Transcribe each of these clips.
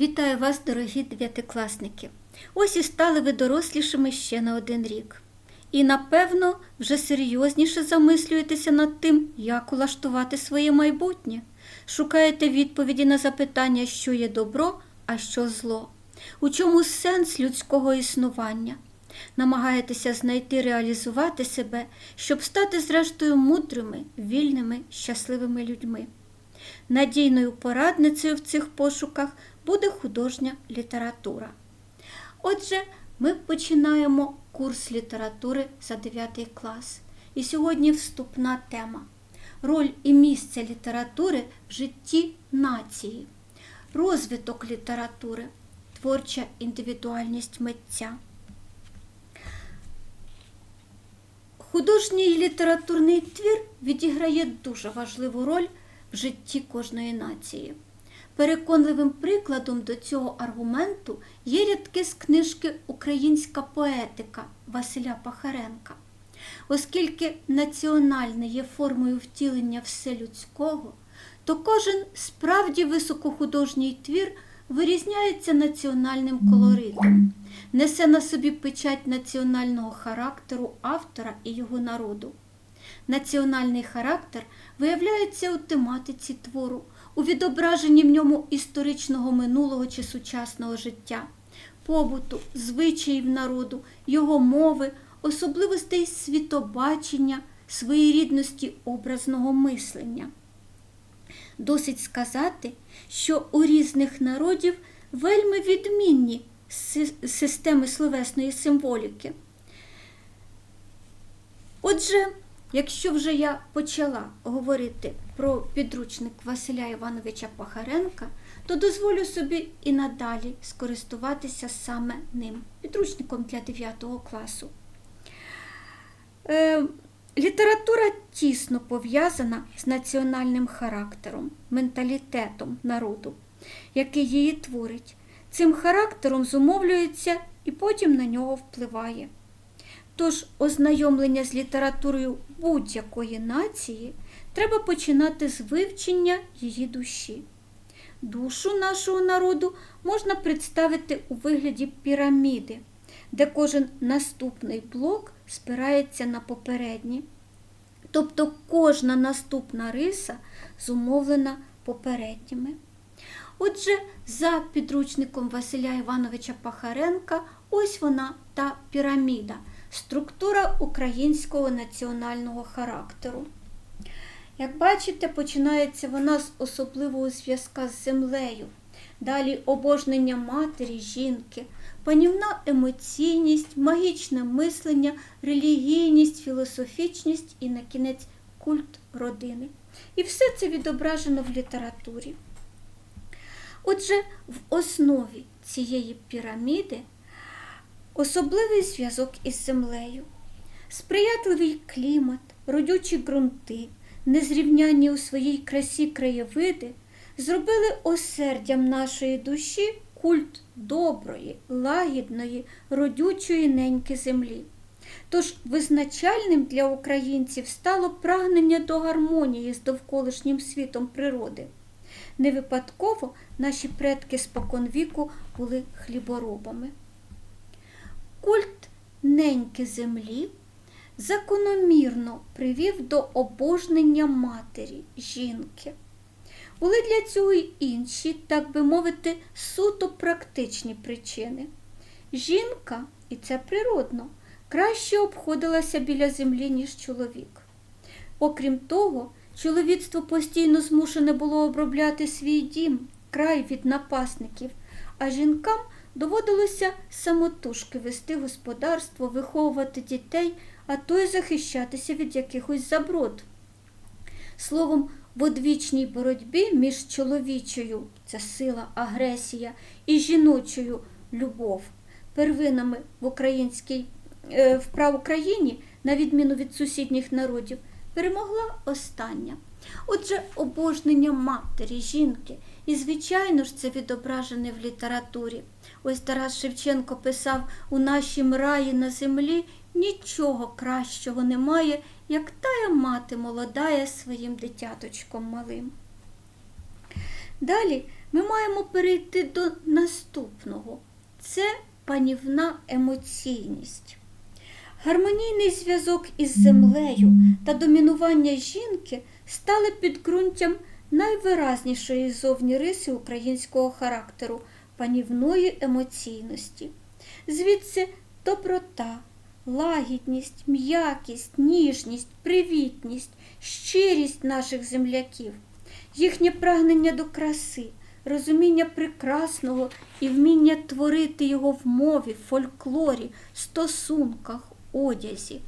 Вітаю вас, дорогі дев'ятикласники. Ось і стали ви дорослішими ще на один рік. І, напевно, вже серйозніше замислюєтеся над тим, як улаштувати своє майбутнє. Шукаєте відповіді на запитання, що є добро, а що зло, у чому сенс людського існування. Намагаєтеся знайти реалізувати себе, щоб стати, зрештою, мудрими, вільними, щасливими людьми. Надійною порадницею в цих пошуках буде художня література. Отже, ми починаємо курс літератури за 9 клас. І сьогодні вступна тема Роль і місце літератури в житті нації, розвиток літератури, творча індивідуальність митця. Художній літературний твір відіграє дуже важливу роль в житті кожної нації. Переконливим прикладом до цього аргументу є рядки з книжки Українська поетика Василя Пахаренка. Оскільки національне є формою втілення вселюдського, то кожен справді високохудожній твір вирізняється національним колоритом, несе на собі печать національного характеру автора і його народу. Національний характер виявляється у тематиці твору, у відображенні в ньому історичного минулого чи сучасного життя, побуту, звичаїв народу, його мови, особливостей світобачення, своєрідності образного мислення. Досить сказати, що у різних народів вельми відмінні системи словесної символіки. Отже, якщо вже я почала говорити про підручник Василя Івановича Пахаренка, то дозволю собі і надалі скористуватися саме ним, підручником для 9 класу. Е, література тісно пов'язана з національним характером, менталітетом народу, який її творить. Цим характером зумовлюється і потім на нього впливає. Тож ознайомлення з літературою будь-якої нації треба починати з вивчення її душі. Душу нашого народу можна представити у вигляді піраміди, де кожен наступний блок спирається на попередні. Тобто кожна наступна риса зумовлена попередніми. Отже, за підручником Василя Івановича Пахаренка, ось вона та піраміда, структура українського національного характеру. Як бачите, починається вона з особливого зв'язка з землею, далі обожнення матері, жінки, панівна емоційність, магічне мислення, релігійність, філософічність і на кінець культ родини. І все це відображено в літературі. Отже, в основі цієї піраміди особливий зв'язок із землею, сприятливий клімат, родючі ґрунти, незрівнянні у своїй красі краєвиди зробили осердям нашої душі культ доброї, лагідної, родючої неньки землі. Тож визначальним для українців стало прагнення до гармонії з довколишнім світом природи. Не випадково наші предки споконвіку були хліборобами. Культ неньки землі закономірно привів до обожнення матері, жінки. Були для цього й інші, так би мовити, суто практичні причини. Жінка, і це природно, краще обходилася біля землі, ніж чоловік. Окрім того, чоловіцтво постійно змушене було обробляти свій дім, край від напасників, а жінкам доводилося самотужки вести господарство, виховувати дітей, а то й захищатися від якихось заброд. Словом, в одвічній боротьбі між чоловічою це сила, агресія і жіночою любов, первинами в українській е, в праукраїні, на відміну від сусідніх народів, перемогла остання. Отже, обожнення матері, жінки, і, звичайно ж, це відображене в літературі. Ось Тарас Шевченко писав у нашім раї на землі нічого кращого немає, як тая мати молодая своїм дитяточком малим. Далі ми маємо перейти до наступного. Це панівна емоційність. Гармонійний зв'язок із землею та домінування жінки стали підґрунтям найвиразнішої зовні риси українського характеру панівної емоційності. Звідси доброта, лагідність, м'якість, ніжність, привітність, щирість наших земляків, їхнє прагнення до краси, розуміння прекрасного і вміння творити його в мові, фольклорі, стосунках, одязі.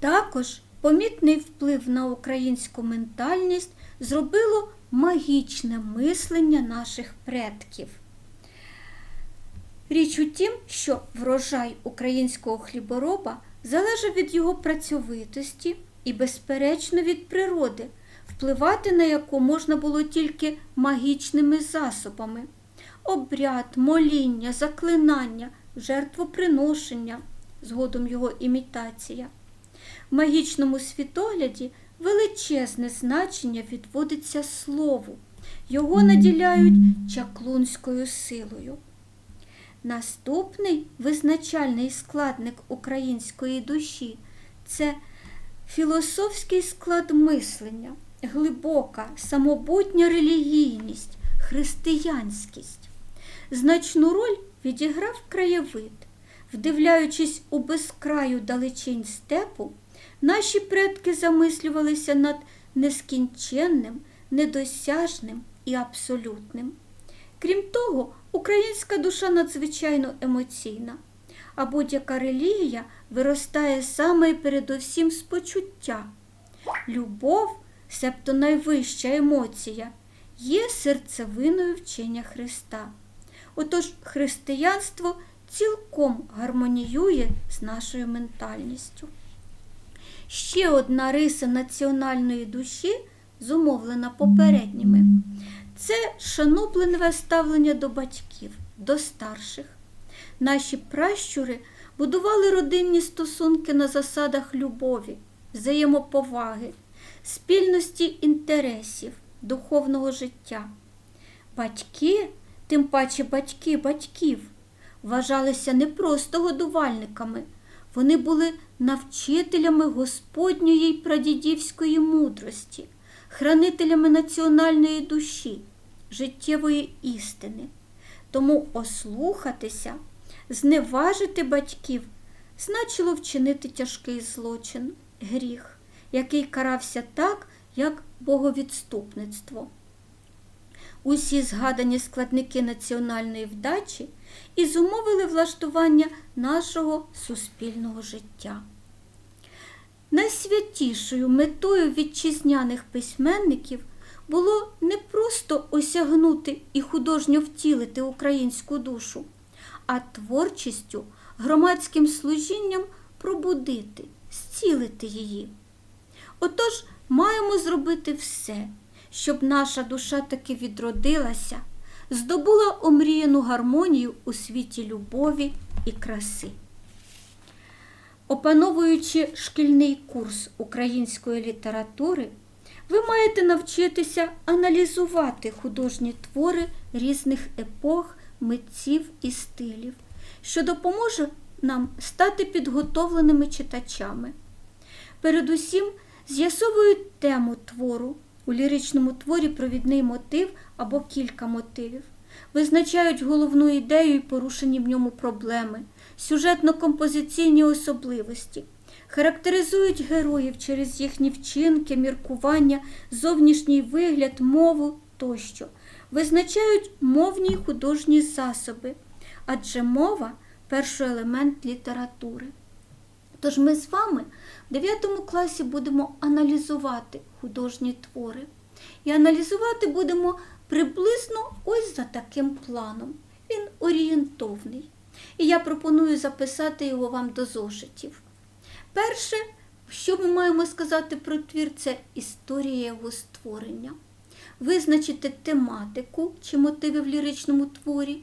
Також помітний вплив на українську ментальність зробило магічне мислення наших предків. Річ у тім, що врожай українського хлібороба залежав від його працьовитості і, безперечно, від природи, впливати на яку можна було тільки магічними засобами. Обряд, моління, заклинання, жертвоприношення, згодом його імітація. В магічному світогляді величезне значення відводиться слову, його наділяють чаклунською силою. Наступний визначальний складник української душі це філософський склад мислення, глибока, самобутня релігійність, християнськість. Значну роль відіграв краєвид. Вдивляючись у безкраю далечінь степу, наші предки замислювалися над нескінченним, недосяжним і абсолютним. Крім того, українська душа надзвичайно емоційна, а будь-яка релігія виростає саме і передусім з почуття. Любов, себто найвища емоція, є серцевиною вчення Христа. Отож, християнство цілком гармоніює з нашою ментальністю. Ще одна риса національної душі, зумовлена попередніми, це шаноблене ставлення до батьків, до старших. Наші пращури будували родинні стосунки на засадах любові, взаємоповаги, спільності інтересів, духовного життя. Батьки, тим паче батьки батьків, вважалися не просто годувальниками, вони були навчителями Господньої прадідівської мудрості, хранителями національної душі, життєвої істини. Тому ослухатися, зневажити батьків значило вчинити тяжкий злочин, гріх, який карався так, як боговідступництво. Усі згадані складники національної вдачі і зумовили влаштування нашого суспільного життя. Найсвятішою метою вітчизняних письменників було не просто осягнути і художньо втілити українську душу, а творчістю, громадським служінням пробудити, зцілити її. Отож, маємо зробити все, щоб наша душа таки відродилася, здобула омріяну гармонію у світі любові і краси. Опановуючи шкільний курс української літератури, ви маєте навчитися аналізувати художні твори різних епох, митців і стилів, що допоможе нам стати підготовленими читачами. Передусім, з'ясовують тему твору, у ліричному творі провідний мотив або кілька мотивів, визначають головну ідею і порушені в ньому проблеми, сюжетно-композиційні особливості, характеризують героїв через їхні вчинки, міркування, зовнішній вигляд, мову тощо, визначають мовні й художні засоби, адже мова перший елемент літератури. Тож ми з вами в 9 класі будемо аналізувати художні твори. І аналізувати будемо приблизно ось за таким планом. Він орієнтовний. І я пропоную записати його вам до зошитів. Перше, що ми маємо сказати про твір, це історія його створення. Визначити тематику чи мотиви в ліричному творі,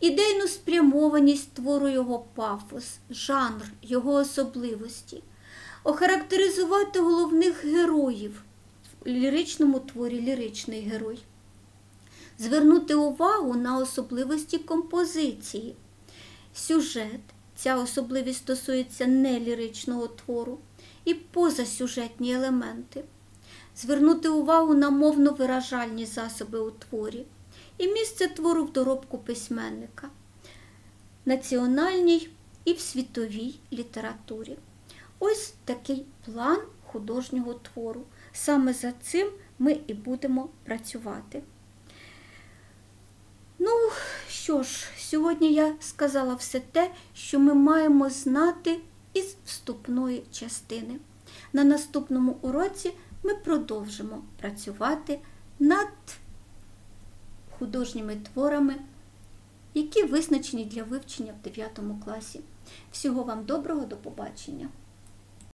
ідейну спрямованість твору його пафос, жанр, його особливості, охарактеризувати головних героїв в ліричному творі ліричний герой, звернути увагу на особливості композиції. Сюжет, ця особливість стосується неліричного твору і позасюжетні елементи. Звернути увагу на мовно-виражальні засоби у творі і місце твору в доробку письменника, національній і в світовій літературі. Ось такий план художнього твору. Саме за цим ми і будемо працювати. Ну, що ж, сьогодні я сказала все те, що ми маємо знати із вступної частини. На наступному уроці ми продовжимо працювати над художніми творами, які визначені для вивчення в 9 класі. Всього вам доброго, до побачення!